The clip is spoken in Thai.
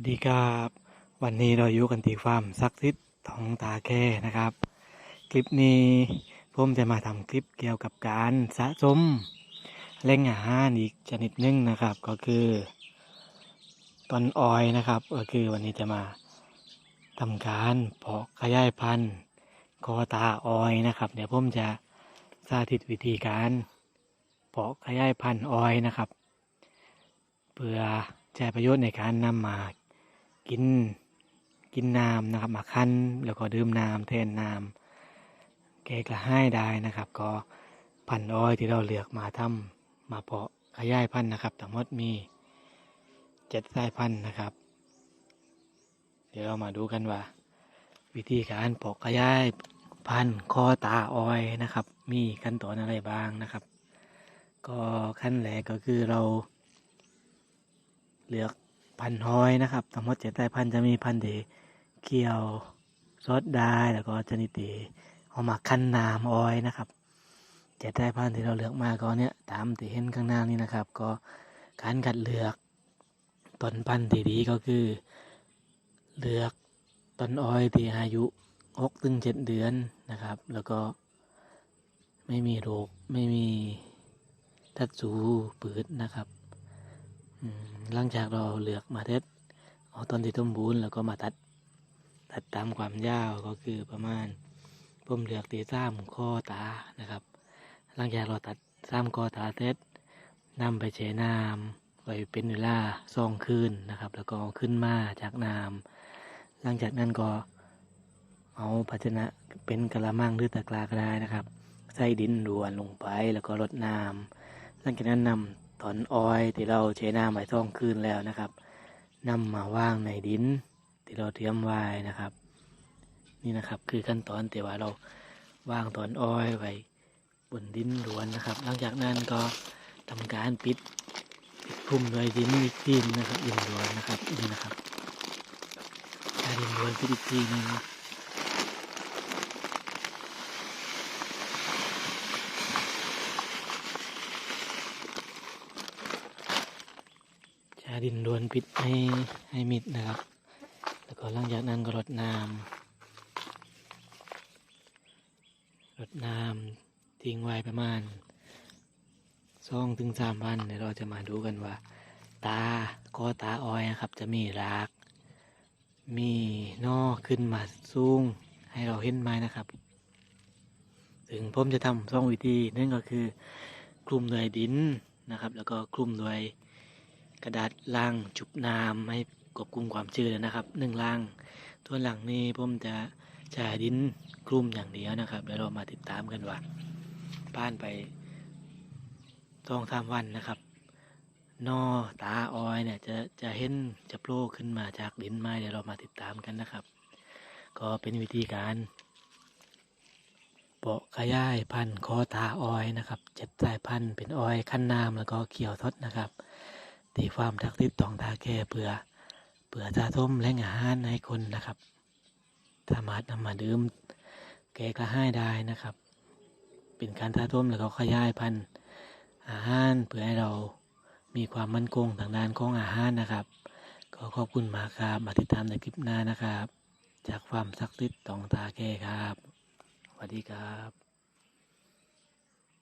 วัสดีครับวันนี้เราอยู่กันที่ฟาร์มซักซิดทองตาแค่นะครับ คลิปนี้ผมจะมาทำคลิปเกี่ยวกับการสะสมเล่งอาหารอีกชนิดหนึงนะครับ ก็คือตอนออยนะครับ ก็คือวันนี้จะมาทำการเพาะขยายพันธุ์คอตาออยนะครับ เดี๋ยวผมจะสาธิตวิธีการเพาะขยายพันธุ์ออยนะครับ เพื่อใช้ประโยชน์ในการนำมา กินกินน้ำนะครับมาคั้นแล้วก็ดื่มน้ำแทนน้ำแกกระให้ได้นะครับ ก็พันอ้อยที่เราเลือกมาทำมาเพาะขยายพันธุ์นะครับทั้งหมดมีเจ็ดสายพันธุ์นะครับ เดี๋ยวเรามาดูกันว่า วิธีการเพาะขยายพันธุ์คอตาอ้อยนะครับ มีขั้นตอนอะไรบ้างนะครับ ก็ขั้นแรกก็คือเราเลือก พันธุ์หอยนะครับ ทั้งหมดเจ็ดสายพันธุ์จะมีพันธุ์ที่เคี่ยวซดได้แล้วก็ชนิดที่เอามาคั้นน้ำออยนะครับเจ็ดสายพันธุ์ที่เราเลือกมาก็เนี้ยตามที่เห็นข้างหน้านี้นะครับ ก็การคัดเลือกต้นพันธุ์ที่ดีก็คือ เลือกต้นอ้อยที่อายุหกถึงเจ็ดเดือนนะครับ แล้วก็ไม่มีโรคไม่มีทัดสูปืดนะครับอืม หลังจากเราเลือกมาเท็ดเอาต้นที่สมบูรณ์แล้วก็มาตัด ตัดตามความยาวก็คือประมาณผมเลือกตีซ้ำข้อตานะครับ หลังจากเราตัดซ้ำข้อตาเท็ดนำไปเชน้ำไว้เป็นเวลาสองคืนนะครับ แล้วก็ขึ้นมาจากน้ำหลังจากนั้นก็เอาภาชนะเป็นกระมังหรือตะกร้าก็ได้นะครับ ใส่ดินรวนลงไปแล้วก็รดน้ำหลังจากนั้นนำ ถอนออยที่เราใช้น้ำไว้ท่องคืนแล้วนะครับนำมาว่างในดินที่เราเตรียมไว้นะครับ นี่นะครับคือขั้นตอนแต่ว่าเราว่างถอนออยไว้บนดินล้วนนะครับ หลังจากนั้นก็ทำการปิดปิดคลุมด้วยดินอีกทีนะครับดินล้วนนะครับนี่นะครับดินล้วนปิดอีกทีหนึง ดินล้วนปิดให้ให้มิดนะครับ แล้วก็หลังจากนั้นก็รดน้ำรดน้ำทิ้งไว้ประมาณสองถึงสามวันเดี๋ยวเราจะมาดูกันว่า ตาก็ตาออยนะครับ จะมีราก มีนอขึ้นมาสูงให้เราเห็นไหมนะครับ ถึงผมจะทำสองวิธีนั่นก็คือ คลุมด้วยดินนะครับ แล้วก็คลุมด้วย กระดาษลังจุบน้ำให้ควบคุมความชื้นนะครับหนึ่งลังตัวหลังนี้ผมจะใช้ดินคลุมอย่างเดียวนะครับแล้วเรามาติดตามกันว่าผ่านไปสองสามวันนะครับนอตาออยเนี่ยจะจะเห็นจะโผล่ขึ้นมาจากดินไม้เดี๋ยวเรามาติดตามกันนะครับ ก็เป็นวิธีการเปาะขยายพันธุ์คอตาออยนะครับเจ็ดสายพันธุ์เป็นออยขั้นน้ำแล้วก็เขียวทดนะครับ ตีฟามทักติดตองทาแก่เพื่อเพื่อจะทมแล่งอาหารให้คนนะครับสามารถนำมาดื่มแกกระให้ได้นะครับ เป็นการท่าต้มแล้วก็ขยายพันธุ์อาหารเพื่อให้เรามีความมั่นคงทางด้านของอาหารนะครับ ก็ขอบคุณมากครับมาติดตามในคลิปหน้านะครับ จากฟามซักซิดตองตาแก่ครับสวัสดีครับ